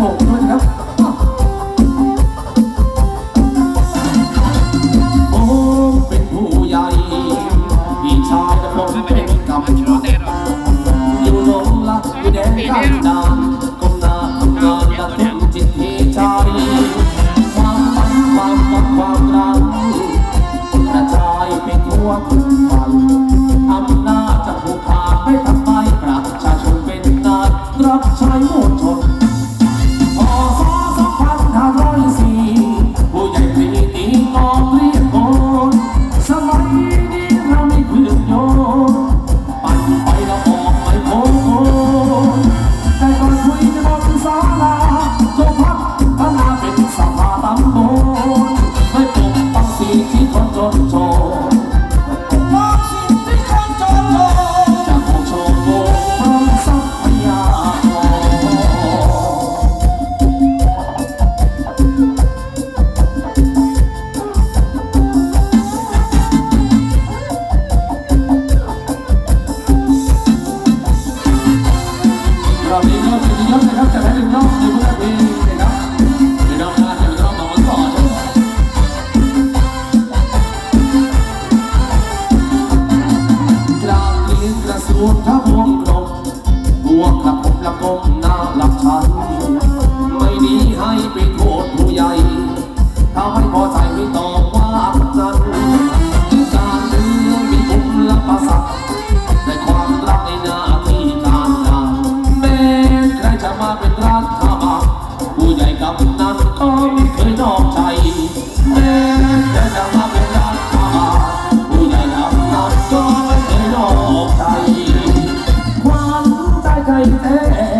ผมเป็นผู้ใหญ่พี่ชายดำรงเป็นกรรม ก็างที่กลางสุนทับวลมบวกกับผมลกมหน้าลัชันไม่ดีให้ไป็นโทษผู้ใหญ่ถ้าไม่พอ องเคยนอกใจแม้จะจะทำเป็นรัมาผู้ใหญ่ก็ไม่เคอกใจความใจใจแท้